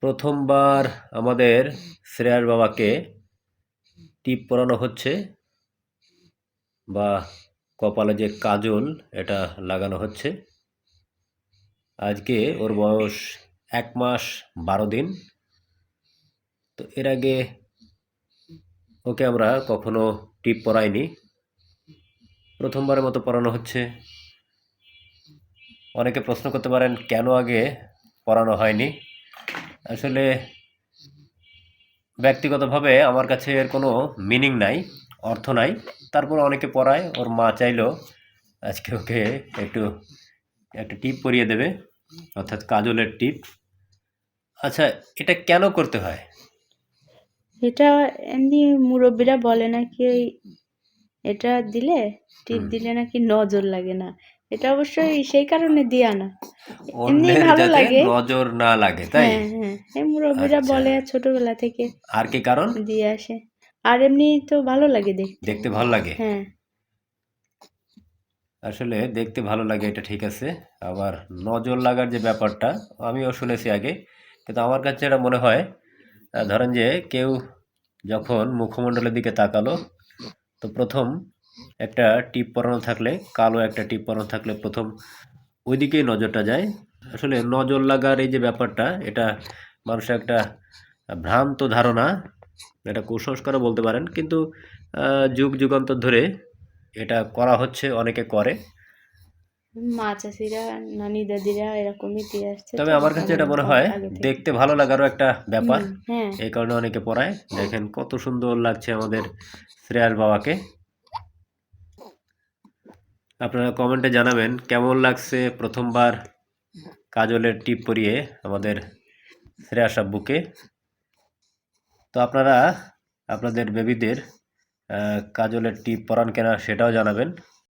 প্রথমবার আমাদের শ্রেয়ার বাবাকে টিপ পরানো হচ্ছে বা কপালে যে কাজল, এটা লাগানো হচ্ছে। আজকে ওর বয়স এক মাস বারো দিন। তো এর আগে ওকে আমরা কখনো টিপ পরাইনি। প্রথমবারের মতো পরানো হচ্ছে। অনেকে প্রশ্ন করতে পারেন, কেন আগে পরানো হয়নি? আসলে ব্যক্তিগতভাবে আমার কাছে এর কোনো মিনিং নাই অর্থ নাই। তারপর অনেকে পড়ায় ওর মা চাইলো আজকে ওকে একটু একটা টিপ পরিয়ে দেবে অর্থাৎ কাজলের টিপ আচ্ছা এটা কেন করতে হয়? এটা এমনি মুরব্বীরা বলে নাকি ওই এটা দিলে টিপ দিলে নাকি নজর লাগে না। এটা অবশ্যই সেই কারণে দেয়া না। এমনি ভালো লাগে। নজর না লাগে তাই? হ্যাঁ হ্যাঁ। মুরব্বীরা আচ্ছা। বলে ছোটবেলা থেকে আর কি কারণ? দিয়ে আসে। আর এমনি তো ভালো লাগে দেখতে। দেখতে ভালো লাগে? হ্যাঁ। আসলে দেখতে ভালো লাগে এটা ঠিক আছে। আবার নজর লাগার যে ব্যাপারটা আমিও শুনেছি আগে। কিন্তু আমার কাছে এটা মনে হয় ধরেন যে কেউ যখন মুখমণ্ডলের দিকে তাকালো তো প্রথম একটা টিপ পরানো থাকলে কালো একটা টিপ পরানো থাকলে প্রথম ওইদিকেই নজরটা যায়। আসলে নজর লাগার এই যে ব্যাপারটা এটা মানুষের একটা ভ্রান্ত ধারণা এটা কুসংস্কারও বলতে পারেন। কিন্তু যুগ যুগান্তর ধরে এটা করা হচ্ছে অনেকে করে। মা চাষিরা নানি দাদিরা এরকমই দিয়ে আসছে তবে আমার কাছে এটা মনে হয় দেখতে ভালো লাগারও একটা ব্যাপার। হ্যাঁ। এই কারণে অনেকে পড়ায়। দেখেন কত সুন্দর লাগছে আমাদের শ্রেয়ার বাবাকে। আপনারা কমেন্টে জানাবেন কেমন লাগছে প্রথমবার কাজলের টিপ পরিয়ে আমাদের শ্রেয়া সাব্বুকে তো আপনারা, আপনাদের বেবিদের কাজলের টিপ পরান কেনা সেটাও জানাবেন।